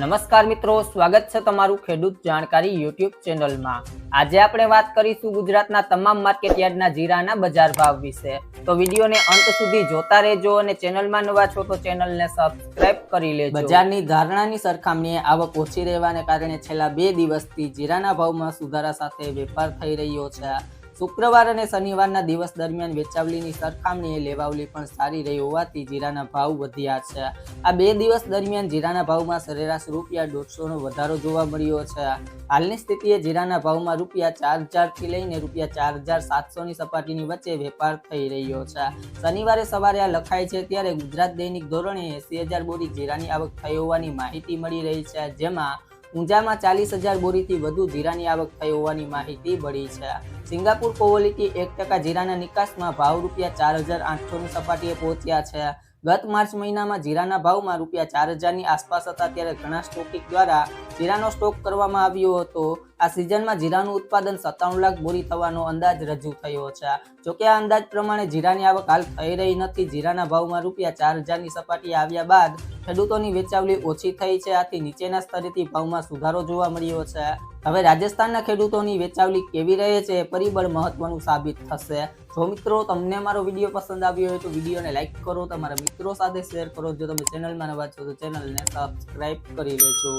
નમસ્કાર મિત્રો, સ્વાગત છે તમારું ખેડૂત જાણકારી યુટ્યુબ ચેનલમાં. આજે આપણે વાત કરીશું ગુજરાતના તમામ માર્કેટયાર્ડના જીરાના બજાર ભાવ વિશે. તો વિડીયોને અંત સુધી જોતા રહેજો અને ચેનલમાં નવા છો તો ચેનલને સબસ્ક્રાઇબ કરી લેજો. બજારની ધારણાની સરખામણીએ આવક ઓછી રહેવાને કારણે છેલ્લા બે દિવસથી જીરાના ભાવમાં સુધારા સાથે વેપાર થઈ રહ્યો છે. શુક્રવાર અને શનિવારના દિવસ દરમિયાન વેચાવલીની સરખામણીએ લેવાવલી પણ સારી રહી હોવાથી જીરાના ભાવ વધ્યા છે. આ બે દિવસ દરમિયાન જીરાના ભાવમાં સરેરાશ રૂપિયા દોઢસોનો વધારો જોવા મળ્યો છે. હાલની સ્થિતિએ જીરાના ભાવમાં રૂપિયા ચાર હજારથી લઈને રૂપિયા ચાર હજાર સાતસોની સપાટીની વચ્ચે વેપાર થઈ રહ્યો છે. શનિવારે સવારે આ લખાય છે ત્યારે ગુજરાત દૈનિક ધોરણે એસી હજાર બોરી જીરાની આવક થઈ હોવાની માહિતી મળી રહી છે, જેમાં ઊંઝામાં ચાલીસ હજાર બોરીથી વધુ જીરાની આવક થઈ હોવાની માહિતી મળી છે. સિંગાપુર કોવોલીથી એક ટકા જીરાના નિકાસમાં ભાવ રૂપિયા ચાર હજાર આઠસોની સપાટીએ પહોંચ્યા છે. ગત માર્ચ મહિનામાં જીરાના ભાવમાં રૂપિયા ચાર હજારની આસપાસ હતા ત્યારે ઘણા સ્ટોકિક દ્વારા જીરાનો સ્ટોક કરવામાં આવ્યો હતો. આ સિઝનમાં જીરાનું ઉત્પાદન સત્તાણું લાખ બોરી થવાનો અંદાજ રજૂ થયો છે. જોકે આ અંદાજ પ્રમાણે જીરાની આવક હાલ થઈ રહી નથી. જીરાના ભાવમાં રૂપિયા ચાર હજારની સપાટી આવ્યા બાદ ખેડૂતોની વેચાવલી ઓછી થઈ છે. આથી નીચેના સ્તરેથી ભાવમાં સુધારો જોવા મળ્યો છે. હવે રાજસ્થાનના ખેડૂતોની વેચાવલી કેવી રહે છે એ પરિબળ મહત્વનું સાબિત થશે. જો મિત્રો તમને મારો વીડિયો પસંદ આવ્યો હોય તો વિડીયોને લાઇક કરો, તમારા મિત્રો સાથે શેર કરો. જો તમે ચેનલમાં નવા છો તો ચેનલને સબસ્ક્રાઇબ કરી લેજો.